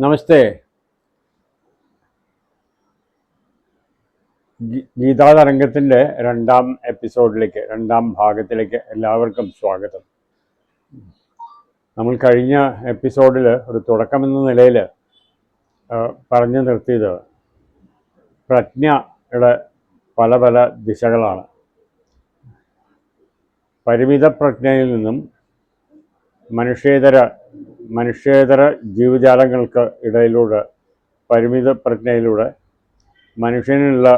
നമസ്തേ. ഗീതാതരംഗത്തിന്റെ രണ്ടാം എപ്പിസോഡിലേക്ക് രണ്ടാം ഭാഗത്തിലേക്ക് എല്ലാവർക്കും സ്വാഗതം. നമ്മൾ കഴിഞ്ഞ എപ്പിസോഡിൽ ഒരു തുടക്കമെന്ന നിലയിൽ പറഞ്ഞു നിർത്തിയത് പ്രജ്ഞയുടെ പല പല ദിശകളാണ്. പരിമിത പ്രജ്ഞയിൽ നിന്നും മനുഷ്യേതര മനുഷ്യേതര ജീവജാലങ്ങൾക്ക് ഇടയിലൂടെ പരിമിത പ്രജ്ഞയിലൂടെ മനുഷ്യനുള്ള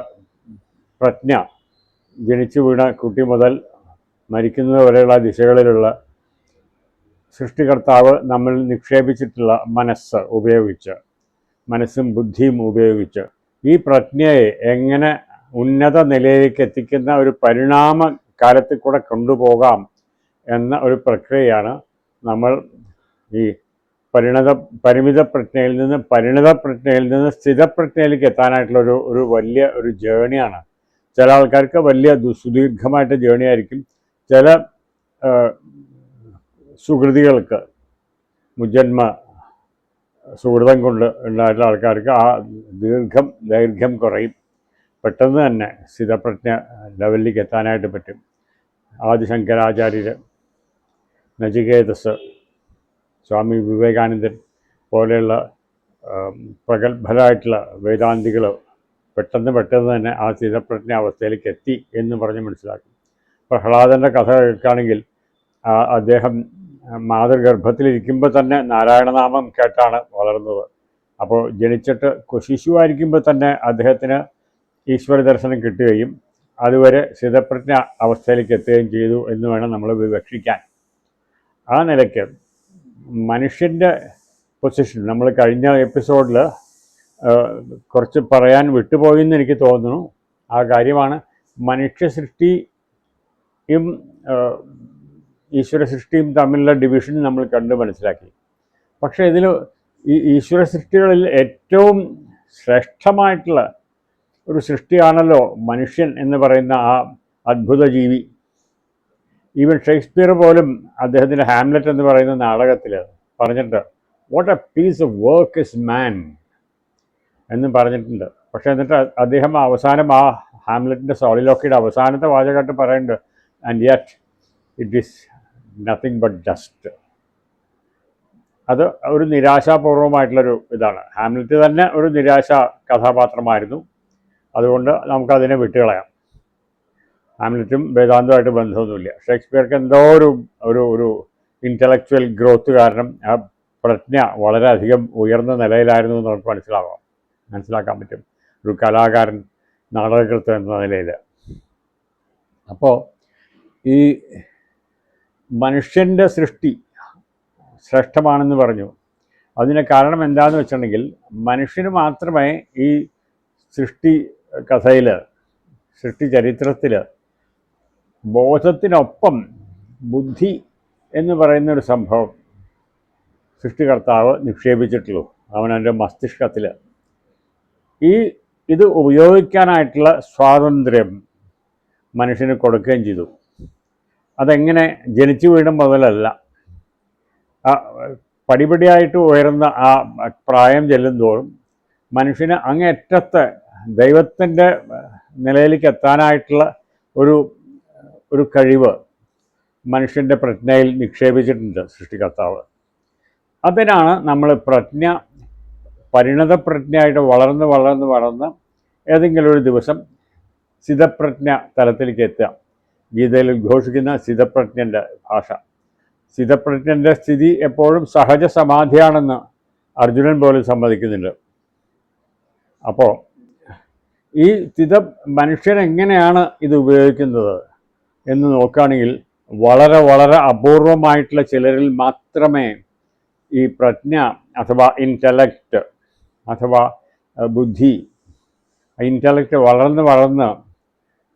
പ്രജ്ഞ ജനിച്ചു വീണ കുട്ടി മുതൽ മരിക്കുന്നത് വരെയുള്ള ദിശകളിലുള്ള സൃഷ്ടികർത്താവ് നമ്മൾ നിക്ഷേപിച്ചിട്ടുള്ള മനസ്സ് ഉപയോഗിച്ച് മനസ്സും ബുദ്ധിയും ഉപയോഗിച്ച് ഈ പ്രജ്ഞയെ എങ്ങനെ ഉന്നത നിലയിലേക്ക് എത്തിക്കുന്ന ഒരു പരിണാമ കാലത്തിൽ കൂടെ കൊണ്ടുപോകാം എന്ന ഒരു പ്രക്രിയയാണ് നമ്മൾ ഈ പരിണത പരിമിത പ്രജ്ഞയിൽ നിന്ന് പരിണത പ്രജ്ഞയിൽ നിന്ന് സ്ഥിരപ്രജ്ഞയിലേക്ക് എത്താനായിട്ടുള്ള ഒരു ഒരു വലിയ ഒരു ജേണിയാണ്. ചില ആൾക്കാർക്ക് വലിയ സുദീർഘമായിട്ട് ജേണി ആയിരിക്കും. ചില സുഹൃതികൾക്ക് മുജന്മ സുഹൃതം കൊണ്ട് ഉണ്ടായിട്ടുള്ള ആൾക്കാർക്ക് ആ ദീർഘം ദൈർഘ്യം കുറയും. പെട്ടെന്ന് തന്നെ സ്ഥിതപ്രജ്ഞ ലെവലിലേക്ക് എത്താനായിട്ട് പറ്റും. ആദിശങ്കരാചാര്യർ നചികേതസ് സ്വാമി വിവേകാനന്ദൻ പോലെയുള്ള പ്രഗത്ഭരായിട്ടുള്ള വേദാന്തികൾ പെട്ടെന്ന് പെട്ടെന്ന് തന്നെ ആ സ്ഥിരപ്രജ്ഞ അവസ്ഥയിലേക്ക് എത്തി എന്ന് പറഞ്ഞ് മനസ്സിലാക്കും. പ്രഹ്ലാദന്റെ കഥ കേൾക്കുകയാണെങ്കിൽ അദ്ദേഹം മാതൃഗർഭത്തിലിരിക്കുമ്പോൾ തന്നെ നാരായണനാമം കേട്ടാണ് വളർന്നത്. അപ്പോൾ ജനിച്ചിട്ട് കുശിശു ആയിരിക്കുമ്പോൾ തന്നെ അദ്ദേഹത്തിന് ഈശ്വര ദർശനം കിട്ടുകയും അതുവരെ സ്ഥിതപ്രജ്ഞ അവസ്ഥയിലേക്ക് എത്തുകയും ചെയ്തു എന്ന് വേണം നമ്മൾ വിവക്ഷിക്കാൻ. ആ നിലയ്ക്ക് മനുഷ്യന്റെ പൊസിഷൻ നമ്മൾ കഴിഞ്ഞ എപ്പിസോഡിൽ കുറച്ച് പറയാൻ വിട്ടുപോയെന്ന് എനിക്ക് തോന്നുന്നു. ആ കാര്യമാണ് മനുഷ്യ സൃഷ്ടിയും ഈശ്വര സൃഷ്ടിയും തമ്മിലുള്ള ഡിവിഷൻ നമ്മൾ കണ്ട് മനസ്സിലാക്കി. പക്ഷേ ഇതിൽ ഈ ഈശ്വര സൃഷ്ടികളിൽ ഏറ്റവും ശ്രേഷ്ഠമായിട്ടുള്ള ഒരു സൃഷ്ടിയാണല്ലോ മനുഷ്യൻ എന്ന് പറയുന്ന ആ അത്ഭുത ജീവി ഈവൻ ഷേക്സ്പിയർ പോലും അദ്ദേഹത്തിന്റെ ഹാംലെറ്റ് എന്ന് പറയുന്ന നാടകത്തിൽ പറഞ്ഞിട്ടുണ്ട് what a piece of work is man എന്നും പറഞ്ഞിട്ടുണ്ട്. പക്ഷേ എന്നിട്ട് അദ്ദേഹം അവസാനം ആ ഹാംലെറ്റിന്റെ സോളിലോക്കിയുടെ അവസാനത്തെ വാചകമായിട്ട് പറയുന്നുണ്ട് and yet it is nothing but just അത് ഒരു നിരാശാപൂർവമായിട്ടുള്ളൊരു ഇതാണ്. ഹാംലെറ്റ് തന്നെ ഒരു നിരാശ കഥാപാത്രമായിരുന്നു. അതുകൊണ്ട് നമുക്കതിനെ വിട്ടുകളയാം. ഹാംലെറ്റും വേദാന്തമായിട്ട് ബന്ധമൊന്നുമില്ല. ഷേക്സ്പിയർക്ക് എന്തോ ഒരു ഒരു ഒരു ഇന്റലക്ച്വൽ ഗ്രോത്ത് കാരണം ആ പ്രജ്ഞ വളരെയധികം ഉയർന്ന നിലയിലായിരുന്നു എന്ന് നമുക്ക് മനസ്സിലാവാം. മനസ്സിലാക്കാൻ പറ്റും. ഒരു കലാകാരൻ നാടകകൃത്ത് എന്ന നിലയിൽ. അപ്പോൾ ഈ മനുഷ്യന്റെ സൃഷ്ടി ശ്രേഷ്ഠമാണെന്ന് പറഞ്ഞു. അതിന് കാരണം എന്താണെന്ന് വെച്ചിട്ടുണ്ടെങ്കിൽ മനുഷ്യന് മാത്രമേ ഈ സൃഷ്ടി കഥയിൽ സൃഷ്ടി ചരിത്രത്തിൽ ബോധത്തിനൊപ്പം ബുദ്ധി എന്ന് പറയുന്ന ഒരു സംഭവം സൃഷ്ടികർത്താവ് നിക്ഷേപിച്ചിട്ടുള്ളൂ. അവനവന്റെ മസ്തിഷ്കത്തിൽ ഈ ഇത് ഉപയോഗിക്കാനായിട്ടുള്ള സ്വാതന്ത്ര്യം മനുഷ്യന് കൊടുക്കുകയും ചെയ്തു. അതെങ്ങനെ ജനിച്ചു വീഴും മുതലല്ല. പടിപടിയായിട്ട് ഉയർന്ന ആ പ്രായം ചെല്ലുന്തോറും മനുഷ്യന് അങ്ങേറ്റത്തെ ദൈവത്തിന്റെ നിലയിലേക്ക് എത്താനായിട്ടുള്ള ഒരു ഒരു കഴിവ് മനുഷ്യന്റെ പ്രജ്ഞയിൽ നിക്ഷേപിച്ചിട്ടുണ്ട് സൃഷ്ടികർത്താവ്. അതിനാണ് നമ്മൾ പ്രജ്ഞ പരിണത പ്രജ്ഞയായിട്ട് വളർന്ന് വളർന്ന് വളർന്ന് ഏതെങ്കിലും ഒരു ദിവസം സ്ഥിതപ്രജ്ഞ തലത്തിലേക്ക് എത്തുക. ഗീതയിൽ ഉദ്ഘോഷിക്കുന്ന സ്ഥിതപ്രജ്ഞന്റെ ഭാഷ. സ്ഥിതപ്രജ്ഞന്റെ സ്ഥിതി എപ്പോഴും സഹജ സമാധിയാണെന്ന് അർജുനൻ പോലും സമ്മതിക്കുന്നുണ്ട്. അപ്പോൾ ഈ സ്ഥിത മനുഷ്യൻ എങ്ങനെയാണ് ഇത് ഉപയോഗിക്കുന്നത്? എന്ന് നോക്കുകയാണെങ്കിൽ വളരെ വളരെ അപൂർവമായിട്ടുള്ള ചിലരിൽ മാത്രമേ ഈ പ്രജ്ഞ അഥവാ ഇന്റലക്റ്റ് അഥവാ ബുദ്ധി ഇന്റലക്റ്റ് വളർന്ന് വളർന്ന്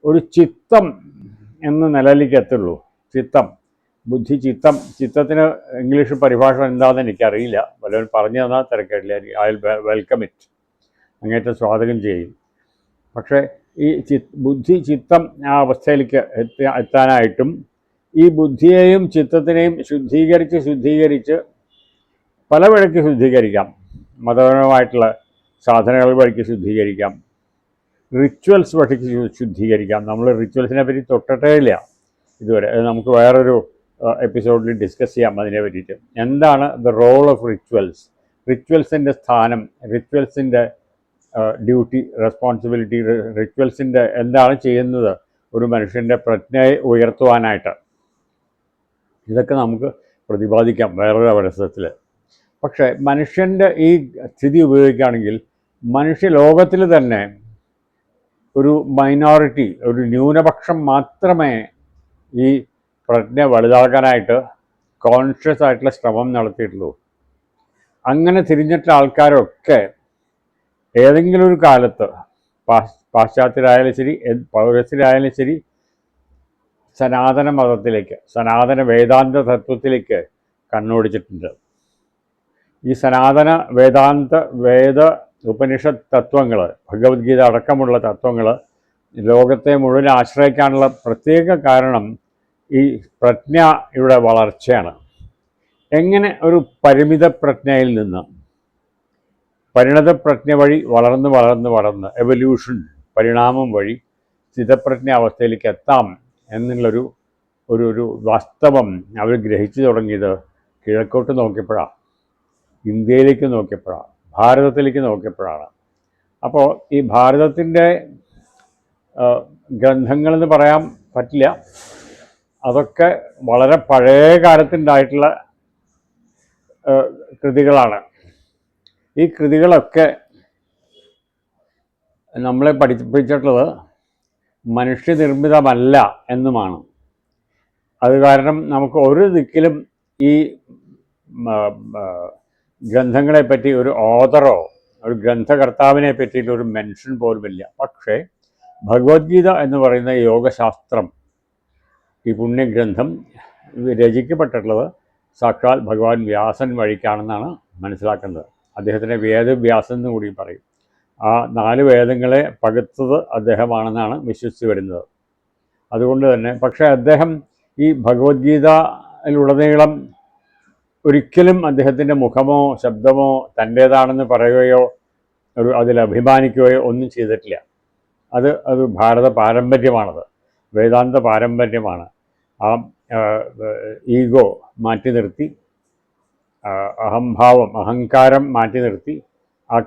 ഒരു ചിത്തം എന്ന നിലയിലേക്ക് എത്തുള്ളൂ. ചിത്തം ബുദ്ധി ചിത്തം. ചിത്തത്തിന് ഇംഗ്ലീഷ് പരിഭാഷ എന്താണെന്ന് എനിക്കറിയില്ല. വല്ലവരും പറഞ്ഞു തന്നാൽ തിരക്കേടില്ല. ഐ വെൽക്കം ഇറ്റ് അങ്ങേറ്റം സ്വാഗതം ചെയ്യും. പക്ഷേ ഈ ചി ബുദ്ധി ചിത്തം ആ അവസ്ഥയിലേക്ക് എത്തി എത്താനായിട്ടും ഈ ബുദ്ധിയെയും ചിത്തത്തിനെയും ശുദ്ധീകരിച്ച് ശുദ്ധീകരിച്ച് പല വഴിക്ക് ശുദ്ധീകരിക്കാം. മതപരമായിട്ടുള്ള സാധനങ്ങൾ വഴിക്ക് ശുദ്ധീകരിക്കാം. റിച്വൽസ് വഴിക്ക് ശുദ്ധീകരിക്കാം. നമ്മൾ റിച്വൽസിനെ പറ്റി തൊട്ടട്ടേ ഇല്ല ഇതുവരെ. നമുക്ക് വേറൊരു എപ്പിസോഡിൽ ഡിസ്കസ് ചെയ്യാം അതിനെ പറ്റിയിട്ട്. എന്താണ് ദ റോൾ ഓഫ് റിച്വൽസ് റിച്വൽസിന്റെ സ്ഥാനം റിച്വൽസിന്റെ ഡ്യൂട്ടി റെസ്പോൺസിബിലിറ്റി റിച്വൽസിന്റെ എന്താണ് ചെയ്യുന്നത് ഒരു മനുഷ്യന്റെ പ്രജ്ഞയെ ഉയർത്തുവാനായിട്ട്? ഇതൊക്കെ നമുക്ക് പ്രതിപാദിക്കാം വേറൊരു അവസരത്തിൽ പക്ഷേ മനുഷ്യന്റെ ഈ സ്ഥിതി ഉപയോഗിക്കുകയാണെങ്കിൽ മനുഷ്യ ലോകത്തിൽ തന്നെ ഒരു മൈനോറിറ്റി ഒരു ന്യൂനപക്ഷം മാത്രമേ ഈ പ്രജ്ഞ വലുതാക്കാനായിട്ട് കോൺഷ്യസ് ആയിട്ടുള്ള ശ്രമം നടത്തിയിട്ടുള്ളൂ. അങ്ങനെ തിരിഞ്ഞിട്ടുള്ള ആൾക്കാരൊക്കെ ഏതെങ്കിലും ഒരു കാലത്ത് പാശ് പാശ്ചാത്യരായാലും ശരി എന്ത് ശരി സനാതന മതത്തിലേക്ക് സനാതന വേദാന്ത തത്വത്തിലേക്ക് കണ്ണോടിച്ചിട്ടുണ്ട്. ഈ സനാതന വേദാന്ത വേദ ഉപനിഷത്ത് തത്വങ്ങൾ ഭഗവത്ഗീത അടക്കമുള്ള തത്വങ്ങൾ ലോകത്തെ മുഴുവൻ ആശ്രയിക്കാനുള്ള പ്രത്യേക കാരണം ഈ പ്രജ്ഞയുടെ വളർച്ചയാണ്. എങ്ങനെ ഒരു പരിമിത പ്രജ്ഞയിൽ നിന്ന് പരിണത പ്രജ്ഞ വഴി വളർന്ന് വളർന്ന് വളർന്ന് എവല്യൂഷൻ പരിണാമം വഴി സ്ഥിതപ്രജ്ഞ അവസ്ഥയിലേക്ക് എത്താം എന്നുള്ളൊരു ഒരു ഒരു വാസ്തവം അവർ ഗ്രഹിച്ചു തുടങ്ങിയത് കിഴക്കോട്ട് നോക്കിയപ്പോഴാണ് ഇന്ത്യയിലേക്ക് നോക്കിയപ്പോഴാണ് ഭാരതത്തിലേക്ക് നോക്കിയപ്പോഴാണ്. അപ്പോൾ ഈ ഭാരതത്തിന്റെ ഗ്രന്ഥങ്ങളെന്ന് പറയാൻ പറ്റില്ല. അതൊക്കെ വളരെ പഴയ കാലത്തുണ്ടായിട്ടുള്ള കൃതികളാണ്. ഈ കൃതികളൊക്കെ നമ്മളെ പഠിപ്പിച്ചിട്ടുള്ളത് മനുഷ്യനിർമ്മിതമല്ല എന്നുമാണ്. അത് കാരണം നമുക്ക് ഒരു ദിക്കിലും ഈ ഗ്രന്ഥങ്ങളെ പറ്റി ഒരു ഓതറോ ഒരു ഗ്രന്ഥകർത്താവിനെ പറ്റിയിട്ട് ഒരു മെൻഷൻ പോലുമില്ല പക്ഷേ ഭഗവത്ഗീത എന്ന് പറയുന്ന യോഗശാസ്ത്രം ഈ പുണ്യഗ്രന്ഥം രചിക്കപ്പെട്ടിട്ടുള്ളത് സാക്ഷാൽ ഭഗവാൻ വ്യാസൻ വഴിക്കാണെന്നാണ് മനസ്സിലാക്കുന്നത് അദ്ദേഹത്തിന്റെ വേദവ്യാസൻ എന്ന് കൂടി പറയും. ആ നാല് വേദങ്ങളെ പകുത്തത് അദ്ദേഹമാണെന്നാണ് വിശ്വസിച്ച് വരുന്നത് അതുകൊണ്ട് തന്നെ പക്ഷേ അദ്ദേഹം ഈ ഭഗവത്ഗീതയിലുടനീളം ഒരിക്കലും അദ്ദേഹത്തിന്റെ മുഖമോ ശബ്ദമോ തന്റേതാണെന്ന് പറയുകയോ ഒരു അതിൽ അഭിമാനിക്കുകയോ ഒന്നും ചെയ്തിട്ടില്ല. അത് അത് ഭാരത പാരമ്പര്യമാണത്. വേദാന്ത പാരമ്പര്യമാണ്. ആ ഈഗോ മാറ്റി നിർത്തി അഹംഭാവം അഹങ്കാരം മാറ്റി നിർത്തി ആ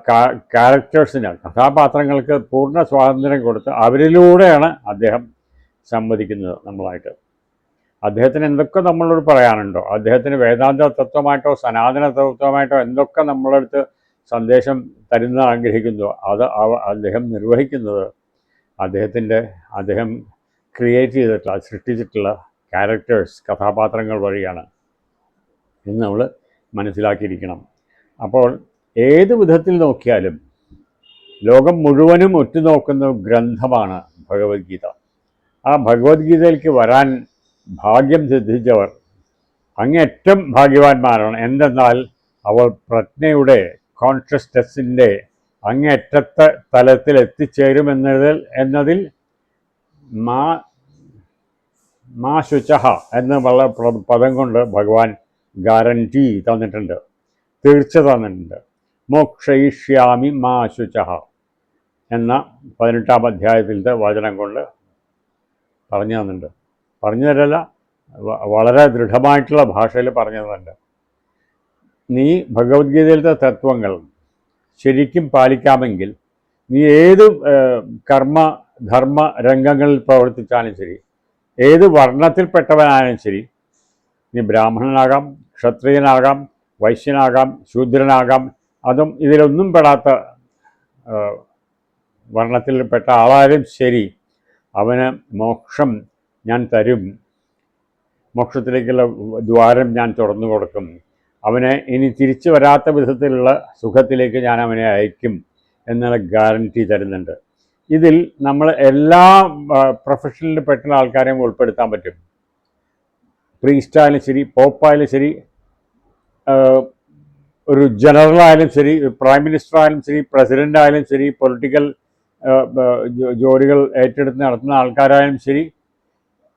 ക്യാരക്ടേഴ്സിന് കഥാപാത്രങ്ങൾക്ക് പൂർണ സ്വാതന്ത്ര്യം കൊടുത്ത് അവരിലൂടെയാണ് അദ്ദേഹം സംവദിക്കുന്നത് നമ്മളായിട്ട്. അദ്ദേഹത്തിന് എന്തൊക്കെ നമ്മളോട് പറയാനുണ്ടോ? അദ്ദേഹത്തിന് വേദാന്ത തത്വമായിട്ടോ സനാതന തത്വമായിട്ടോ എന്തൊക്കെ നമ്മളടുത്ത് സന്ദേശം തരുന്ന ആഗ്രഹിക്കുന്നു? അത് അദ്ദേഹം നിർവഹിക്കുന്നത് അദ്ദേഹത്തിന്റെ അദ്ദേഹം ക്രിയേറ്റ് ചെയ്തിട്ടുള്ള സൃഷ്ടിച്ചിട്ടുള്ള ക്യാരക്ടേഴ്സ് കഥാപാത്രങ്ങൾ വഴിയാണ്. ഇന്ന് നമ്മൾ മനസ്സിലാക്കിയിരിക്കണം. അപ്പോൾ ഏത് വിധത്തിൽ നോക്കിയാലും ലോകം മുഴുവനും ഒറ്റുനോക്കുന്ന ഗ്രന്ഥമാണ് ഭഗവത്ഗീത. ആ ഭഗവത്ഗീതയിലേക്ക് വരാൻ ഭാഗ്യം സിദ്ധിച്ചവർ അങ്ങേറ്റം ഭാഗ്യവാന്മാരാണ്. എന്തെന്നാൽ അവൾ പ്രജ്ഞയുടെ കോൺഷ്യസ്നെസ്സിന്റെ അങ്ങേറ്റത്തെ തലത്തിൽ എത്തിച്ചേരുമെന്നതിൽ എന്നതിൽ മാ മാ ശുചഹ എന്നുള്ള പദം കൊണ്ട് ഭഗവാൻ ഗ്യാരണ്ടി തന്നിട്ടുണ്ട്. തീർച്ച തന്നിട്ടുണ്ട്. മോക്ഷയിഷ്യാമി മാ ശുച എന്ന പതിനെട്ടാം അധ്യായത്തിലത്തെ വചനം കൊണ്ട് പറഞ്ഞു തന്നിട്ടുണ്ട്. പറഞ്ഞു തരല്ല വളരെ ദൃഢമായിട്ടുള്ള ഭാഷയിൽ പറഞ്ഞു തന്നിട്ടുണ്ട്. നീ ഭഗവത്ഗീതയിലത്തെ തത്വങ്ങൾ ശരിക്കും പാലിക്കാമെങ്കിൽ നീ ഏത് കർമ്മ ധർമ്മ രംഗങ്ങളിൽ പ്രവർത്തിച്ചാലും ശരി ഏത് വർണത്തിൽപ്പെട്ടവനായാലും ശരി നീ ബ്രാഹ്മണനാകാം ക്ഷത്രിയനാകാം വൈശ്യനാകാം ശൂദ്രനാകാം. അതും ഇതിലൊന്നും പെടാത്ത വർണത്തിൽപ്പെട്ട ആളായാലും ശരി. അവന് മോക്ഷം ഞാൻ തരും. മോക്ഷത്തിലേക്കുള്ള ദ്വാരം ഞാൻ തുറന്നു കൊടുക്കും. അവനെ ഇനി തിരിച്ചു വരാത്ത വിധത്തിലുള്ള സുഖത്തിലേക്ക് ഞാൻ അവനെ അയക്കും എന്നുള്ള ഗ്യാരണ്ടി തരുന്നുണ്ട്. ഇതിൽ നമ്മൾ എല്ലാ പ്രൊഫഷനിൽ പെട്ടുള്ള ആൾക്കാരെയും ഉൾപ്പെടുത്താൻ പറ്റും. പ്രീസ്റ്റായാലും ശരി പോപ്പായാലും ശരി ഒരു ജനറൽ ആയാലും ശരി പ്രൈം മിനിസ്റ്റർ ആയാലും ശരി പ്രസിഡന്റ് ആയാലും ശരി പൊളിറ്റിക്കൽ ജോലികൾ ഏറ്റെടുത്ത് നടത്തുന്ന ആൾക്കാരായാലും ശരി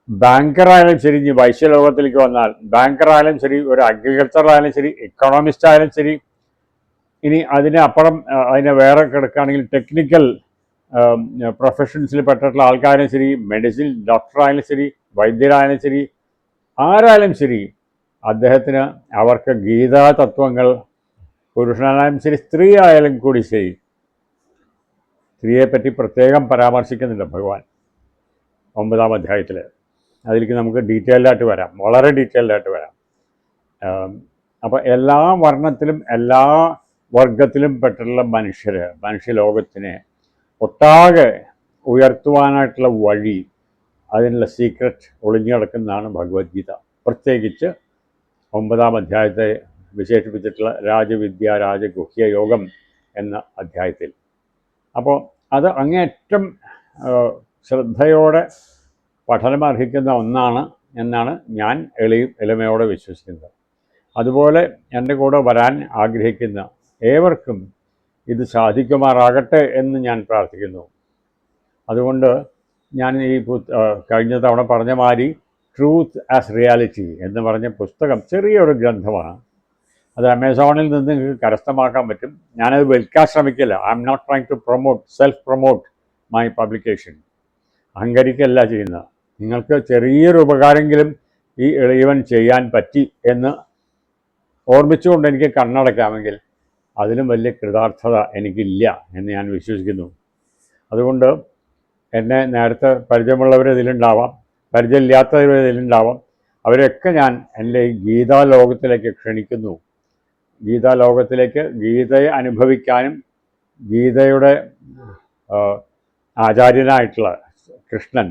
ബാങ്കറായാലും ശരി ഇനി വൈശ്യലോകത്തിലേക്ക് വന്നാൽ ബാങ്കറായാലും ശരി ഒരു അഗ്രികൾച്ചർ ആയാലും ശരി എക്കണോമിസ്റ്റ് ആയാലും ശരി ഇനി അതിനപ്പുറം അപ്പുറം അതിനെ വേറെ കിടക്കുകയാണെങ്കിൽ ടെക്നിക്കൽ പ്രൊഫഷൻസിൽ പെട്ടിട്ടുള്ള ആൾക്കാരും ശരി മെഡിസിൻ ഡോക്ടറായാലും ശരി വൈദ്യരായാലും ശരി ആരായാലും ശരി അദ്ദേഹത്തിന് അവർക്ക് ഗീതാ തത്വങ്ങൾ പുരുഷനായാലും ശരി സ്ത്രീ ആയാലും കൂടി ശരി സ്ത്രീയെപ്പറ്റി പ്രത്യേകം പരാമർശിക്കുന്നുണ്ട് ഭഗവാൻ. ഒമ്പതാം അധ്യായത്തിൽ അതിലേക്ക് നമുക്ക് ഡീറ്റെയിൽഡായിട്ട് വരാം. വളരെ ഡീറ്റെയിൽഡായിട്ട് വരാം. അപ്പോൾ എല്ലാ വർണത്തിലും എല്ലാ വർഗത്തിലും പെട്ടുള്ള മനുഷ്യർ മനുഷ്യലോകത്തിനെ ഒട്ടാകെ ഉയർത്തുവാനായിട്ടുള്ള വഴി അതിനുള്ള സീക്രട്ട് ഒളിഞ്ഞു കിടക്കുന്നതാണ് ഭഗവത്ഗീത. പ്രത്യേകിച്ച് ഒമ്പതാം അധ്യായത്തെ വിശേഷിപ്പിച്ചിട്ടുള്ള രാജവിദ്യ രാജഗുഹ്യ യോഗം എന്ന അധ്യായത്തിൽ. അപ്പോൾ അത് അങ്ങേറ്റം ശ്രദ്ധയോടെ പഠനമർഹിക്കുന്ന ഒന്നാണ് എന്നാണ് ഞാൻ എളി എളിമയോടെ വിശ്വസിക്കുന്നത്. അതുപോലെ എന്റെ കൂടെ വരാൻ ആഗ്രഹിക്കുന്ന ഏവർക്കും ഇത് സാധിക്കുമാറാകട്ടെ എന്ന് ഞാൻ പ്രാർത്ഥിക്കുന്നു. അതുകൊണ്ട് ഞാൻ ഈ കഴിഞ്ഞ തവണ പറഞ്ഞ മാതിരി ട്രൂത്ത് ആസ് റിയാലിറ്റി എന്ന് പറഞ്ഞ പുസ്തകം ചെറിയൊരു ഗ്രന്ഥമാണ്. അത് ആമസോണിൽ നിന്ന് നിങ്ങൾക്ക് കരസ്ഥമാക്കാൻ പറ്റും. ഞാനത് വിൽക്കാൻ ശ്രമിക്കില്ല. I'm not trying to promote self promote my publication അഹങ്കരിക്കല്ല ചെയ്യുന്നത്. നിങ്ങൾക്ക് ചെറിയൊരു ഉപകാരമെങ്കിലും ഈ ഇളയവൻ ചെയ്യാൻ പറ്റി എന്ന് ഓർമ്മിച്ചുകൊണ്ട് എനിക്ക് കണ്ണടക്കാമെങ്കിൽ അതിലും വലിയ കൃതാർത്ഥത എനിക്കില്ല എന്ന് ഞാൻ വിശ്വസിക്കുന്നു. അതുകൊണ്ട് എന്നെ നേരത്തെ പരിചയമുള്ളവർ ഇതിലുണ്ടാവാം പരിചയമില്ലാത്തവർ അവരൊക്കെ ഞാൻ എന്റെ ഗീതാ ലോകത്തിലേക്ക് ക്ഷണിക്കുന്നു. ഗീതാ ലോകത്തിലേക്ക് ഗീതയെ അനുഭവിക്കാനും ഗീതയുടെ ആചാര്യനായിട്ടുള്ള കൃഷ്ണൻ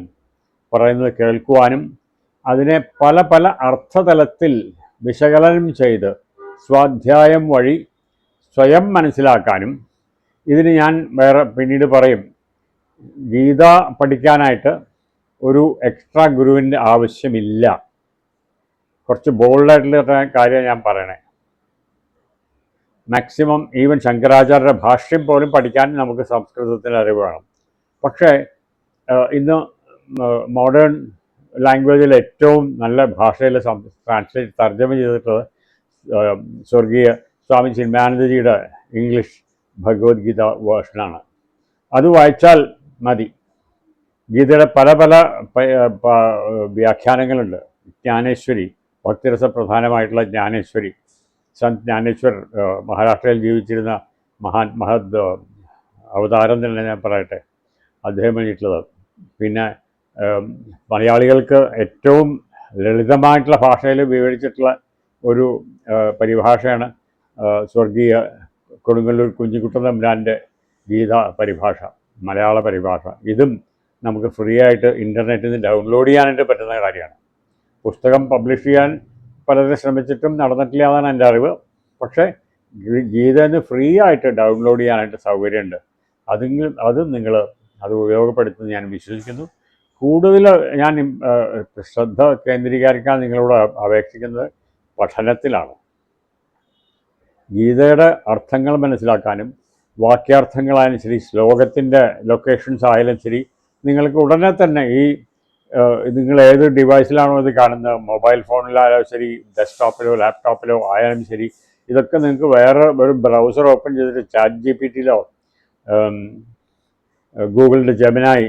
പറയുന്നത് കേൾക്കുവാനും അതിനെ പല പല അർത്ഥതലത്തിൽ വിശകലനം ചെയ്ത് സ്വാധ്യായം വഴി സ്വയം മനസ്സിലാക്കാനും ഇതിന് ഞാൻ വേറെ പിന്നീട് പറയും. ഗീത പഠിക്കാനായിട്ട് ഒരു എക്സ്ട്രാ ഗുരുവിന്റെ ആവശ്യമില്ല. കുറച്ച് ബോൾഡായിട്ടുള്ള കാര്യം ഞാൻ പറയണേ. മാക്സിമം ഈവൻ ശങ്കരാചാര്യ ഭാഷ്യം പോലും പഠിക്കാൻ നമുക്ക് സംസ്കൃതത്തിൽ അറിവ് വേണം. പക്ഷേ ഇന്ന് മോഡേൺ ലാംഗ്വേജിൽ ഏറ്റവും നല്ല ഭാഷയിൽ ട്രാൻസ്ലേറ്റ് തർജമ ചെയ്തിട്ടുള്ളത് സ്വർഗീയ സ്വാമി ചിന്മാനന്ദജിയുടെ ഇംഗ്ലീഷ് ഭഗവത്ഗീത വേർഷനാണ് അത് വായിച്ചാൽ മതി. ഗീതയുടെ പല പല വ്യാഖ്യാനങ്ങളുണ്ട്. ജ്ഞാനേശ്വരി ഭക്തിരസ പ്രധാനമായിട്ടുള്ള ജ്ഞാനേശ്വരി. സന്ത് ജ്ഞാനേശ്വർ മഹാരാഷ്ട്രയിൽ ജീവിച്ചിരുന്ന മഹാൻ മഹത് അവതാരം തന്നെ ഞാൻ പറയട്ടെ അദ്ദേഹം എഴുതിയിട്ടുള്ളത്. പിന്നെ മലയാളികൾക്ക് ഏറ്റവും ലളിതമായിട്ടുള്ള ഭാഷയിൽ വിവരിച്ചിട്ടുള്ള ഒരു പരിഭാഷയാണ് സ്വർഗീയ കൊടുങ്ങല്ലൂർ കുഞ്ഞിക്കുട്ടൻ തമ്പുരാന്റെ ഗീത പരിഭാഷ മലയാള പരിഭാഷ. ഇതും നമുക്ക് ഫ്രീ ആയിട്ട് ഇന്റർനെറ്റിൽ നിന്ന് ഡൗൺലോഡ് ചെയ്യാനായിട്ട് പറ്റുന്ന കാര്യമാണ്. പുസ്തകം പബ്ലിഷ് ചെയ്യാൻ പലരും ശ്രമിച്ചിട്ടും നടന്നിട്ടില്ല എന്നാണ് എന്റെ അറിവ്. പക്ഷേ ഗീ- ഗീതന്ന് ഫ്രീ ആയിട്ട് ഡൗൺലോഡ് ചെയ്യാനായിട്ട് സൗകര്യമുണ്ട്. അതെങ്കിലും അത് നിങ്ങൾ അത് ഉപയോഗപ്പെടുത്തുമെന്ന് ഞാൻ വിശ്വസിക്കുന്നു. കൂടുതൽ ഞാൻ ശ്രദ്ധ കേന്ദ്രീകരിക്കാൻ നിങ്ങളോട് അപേക്ഷിക്കുന്നത് പഠനത്തിലാണ്. ഗീതയുടെ അർത്ഥങ്ങൾ മനസ്സിലാക്കാനും വാക്യാർത്ഥങ്ങളായാലും ശരി ശ്ലോകത്തിന്റെ ലൊക്കേഷൻസ് ആയാലും ശരി നിങ്ങൾക്ക് ഉടനെ തന്നെ ഈ നിങ്ങൾ ഏത് ഡിവൈസിലാണോ ഇത് കാണുന്നത്? മൊബൈൽ ഫോണിലായാലും ശരി ഡെസ്ക്ടോപ്പിലോ ലാപ്ടോപ്പിലോ ആയാലും ശരി ഇതൊക്കെ നിങ്ങൾക്ക് വേറെ ഒരു ബ്രൗസർ ഓപ്പൺ ചെയ്തിട്ട് ചാറ്റ് ജി പി ടിയിലോ ഗൂഗിളിന്റെ ജമനായി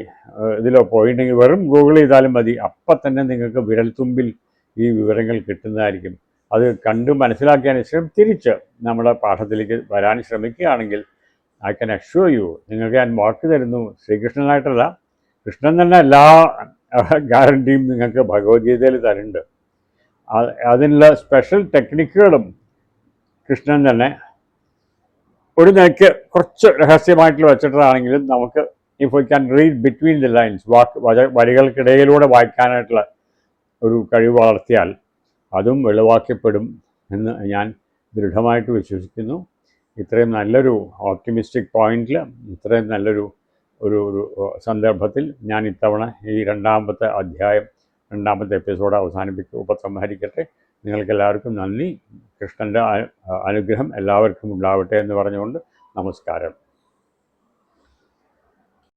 ഇതിലോ പോയിട്ടുണ്ടെങ്കിൽ വെറും ഗൂഗിൾ ചെയ്താലും മതി. അപ്പം തന്നെ നിങ്ങൾക്ക് വിരൽത്തുമ്പിൽ ഈ വിവരങ്ങൾ കിട്ടുന്നതായിരിക്കും. അത് കണ്ട് മനസ്സിലാക്കിയതിന് ശേഷം തിരിച്ച് നമ്മുടെ പാഠത്തിലേക്ക് വരാൻ ശ്രമിക്കുകയാണെങ്കിൽ ഐ കൻ അഷ്യൂർ യു നിങ്ങൾക്ക് ഞാൻ വാക്ക് തരുന്നു. ശ്രീകൃഷ്ണനായിട്ടല്ല കൃഷ്ണൻ തന്നെ എല്ലാ ഗ്യാരണ്ടിയും നിങ്ങൾക്ക് ഭഗവത്ഗീതയിൽ തരുന്നുണ്ട്. അതിനുള്ള സ്പെഷ്യൽ ടെക്നിക്കുകളും കൃഷ്ണൻ തന്നെ ഒരു നിലയ്ക്ക് കുറച്ച് രഹസ്യമായിട്ട് വെച്ചിട്ടാണെങ്കിലും നമുക്ക് if you can read between the lines വാക്ക് വരികൾക്കിടയിലൂടെ വായിക്കാനായിട്ടുള്ള ഒരു കഴിവ് വളർത്തിയാൽ അതും വെളിവാക്കപ്പെടും എന്ന് ഞാൻ ദൃഢമായിട്ട് വിശ്വസിക്കുന്നു. ഇത്രയും നല്ലൊരു ഓപ്റ്റിമിസ്റ്റിക് പോയിന്റിൽ ഇത്രയും നല്ലൊരു ഒരു ഒരു സന്ദർഭത്തിൽ ഞാൻ ഇത്തവണ ഈ രണ്ടാമത്തെ അധ്യായം രണ്ടാമത്തെ എപ്പിസോഡ് അവസാനിപ്പിക്കും ഉപസംഹരിക്കട്ടെ. നിങ്ങൾക്കെല്ലാവർക്കും നന്ദി. കൃഷ്ണന്റെ അനുഗ്രഹം എല്ലാവർക്കും ഉണ്ടാവട്ടെ എന്ന് പറഞ്ഞുകൊണ്ട് നമസ്കാരം.